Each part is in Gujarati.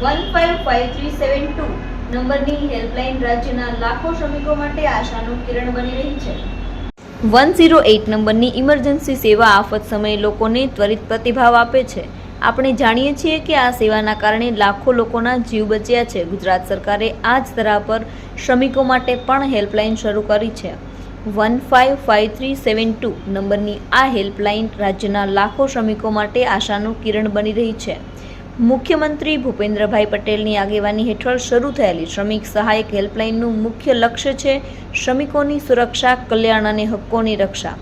One five five three seven two નંબરની હેલ્પલાઇન રાજ્યના લાખો શ્રમિકો માટે આશાનું કિરણ બની રહી છે. વન ઝીરો એઇટ નંબરની ઇમરજન્સી સેવા આફત સમયે લોકોને ત્વરિત પ્રતિભાવ આપે છે. આપણે જાણીએ છીએ કે આ સેવાના કારણે લાખો લોકોના જીવ બચ્યા છે. ગુજરાત સરકારે આ જ તરહ પર શ્રમિકો માટે પણ હેલ્પલાઇન શરૂ કરી છે. One five five three seven two નંબરની આ હેલ્પલાઇન રાજ્યના લાખો શ્રમિકો માટે આશાનું કિરણ બની રહી છે. મુખ્યમંત્રી ભૂપેન્દ્રભાઈ પટેલની આગેવાની હેઠળ શરૂ થયેલી શ્રમિક સહાયક હેલ્પલાઇનનું મુખ્ય લક્ષ્ય છે શ્રમિકોની સુરક્ષા, કલ્યાણ અને હક્કોની રક્ષા.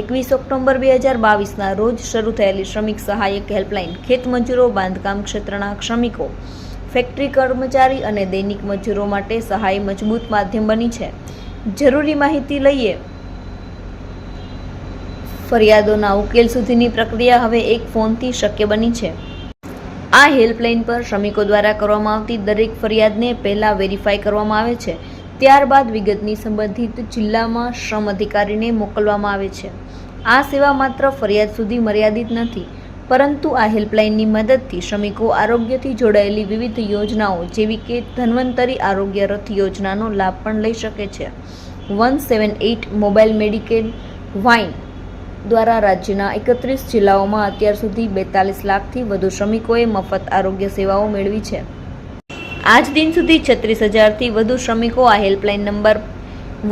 એકવીસ ઓક્ટોબર બે હજાર બાવીસના રોજ શરૂ થયેલી શ્રમિક સહાયક હેલ્પલાઇન ખેતમજૂરો બાંધકામ ક્ષેત્રના શ્રમિકો, ફેક્ટરી કર્મચારી અને દૈનિક મજૂરો માટે સહાય મજબૂત માધ્યમ બની છે. જરૂરી માહિતી લઈએ. ફરિયાદોના ઉકેલ સુધીની પ્રક્રિયા હવે એક ફોનથી શક્ય બની છે. આ હેલ્પલાઇન પર શ્રમિકો દ્વારા કરવામાં આવતી દરેક ફરિયાદને પહેલાં વેરીફાઈ કરવામાં આવે છે. ત્યારબાદ વિગતની સંબંધિત જિલ્લામાં શ્રમ અધિકારીને મોકલવામાં આવે છે. આ સેવા માત્ર ફરિયાદ સુધી મર્યાદિત નથી, પરંતુ આ હેલ્પલાઇનની મદદથી શ્રમિકો આરોગ્યથી જોડાયેલી વિવિધ યોજનાઓ જેવી કે ધન્વંતરી આરોગ્ય રથ યોજનાનો લાભ પણ લઈ શકે છે. One seven eight mobile medical van દ્વારા રાજ્યના એકત્રીસ જિલ્લાઓમાં અત્યાર સુધી બેતાલીસ લાખથી વધુ શ્રમિકોએ મફત આરોગ્ય સેવાઓ મેળવી છે. આજ દિન સુધી છત્રીસ હજારથી વધુ શ્રમિકો આ helpline number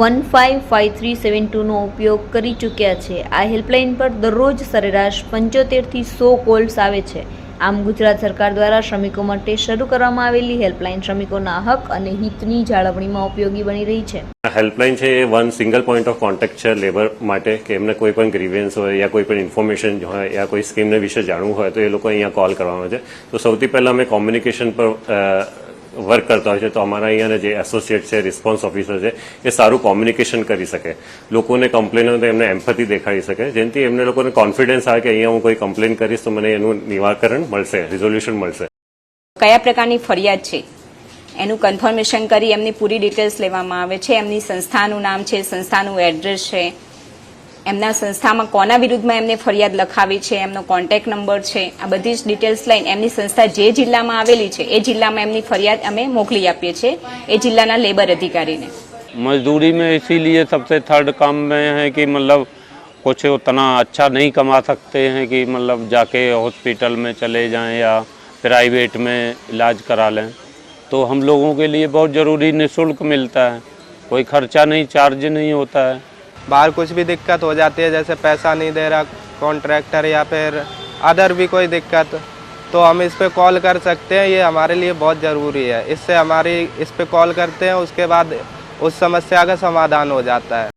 one five five three seven ટુનો ઉપયોગ કરી ચૂક્યા છે. આ હેલ્પલાઇન પર દરરોજ સરેરાશ પંચોતેરથી સો કોલ્સ આવે છે. આમ ગુજરાત સરકાર દ્વારા શ્રમિકો માટે શરૂ કરવામાં આવેલી હેલ્પલાઇન શ્રમિકોના હક અને હિતની જાળવણીમાં ઉપયોગી બની રહી છે. હેલ્પલાઇન છે એ one single point of contact છે લેબર માટે, કે એમને કોઈ પણ ગ્રીવેન્સ હોય યા કોઈ પણ ઇન્ફોર્મેશન હોય યા કોઈ સ્કીમને વિશે જાણવું હોય, તો એ લોકો અહીંયા કોલ કરવાનો છે. તો સૌથી પહેલાં અમે કોમ્યુનિકેશન પર વર્ક કરતા હોય છે. તો અમારા અહીંયાના જે એસોસિએટ છે રિસ્પોન્સ ઓફિસર છે, એ સારું કોમ્યુનિકેશન કરી શકે. લોકોને કમ્પ્લેન હોય તો એમને એમ્પથી દેખાડી શકે. જેનાથી એમને લોકોને કોન્ફિડન્સ આવે કે અહીંયા હું કોઈ કમ્પ્લેન કરીશ તો મને એનું નિવારણ મળશે રિઝોલ્યુશન મળશે. કયા પ્રકારની ફરિયાદ છે? એનું કન્ફર્મેશન કરી એમની પૂરી ડિટેલ્સ લેવામાં આવે છે એમની સંસ્થાનું નામ છે સંસ્થાનું એડ્રેસ છે એમના સંસ્થામાં કોના વિરુદ્ધમાં એમને ફરિયાદ લખાવી છે એમનો કોન્ટેક્ટ નંબર છે આ બધી જ ડિટેલ્સ લઈને એમની સંસ્થા જે જિલ્લામાં આવેલી છે એ જિલ્લામાં એમની ફરિયાદ અમે મોકલી આપીએ છીએ એ જિલ્લાના લેબર અધિકારીને मजदूरी में इसीलिए सबसे थर्ड काम में है कि मतलब कुछ उतना अच्छा नहीं कमा सकते हैं कि मतलब जाके हॉस्पिटल में चले जाएं या प्राइवेट में इलाज करा लें तो हम लोगों के लिए बहुत ज़रूरी निःशुल्क मिलता है। कोई खर्चा नहीं चार्ज नहीं होता है। बाहर कुछ भी दिक्कत हो जाती है, जैसे पैसा नहीं दे रहा कॉन्ट्रैक्टर या फिर अदर भी कोई दिक्कत तो हम इस पर कॉल कर सकते हैं। ये हमारे लिए बहुत ज़रूरी है। इससे हमारी, इस पर कॉल करते हैं, उसके बाद उस समस्या का समाधान हो जाता है।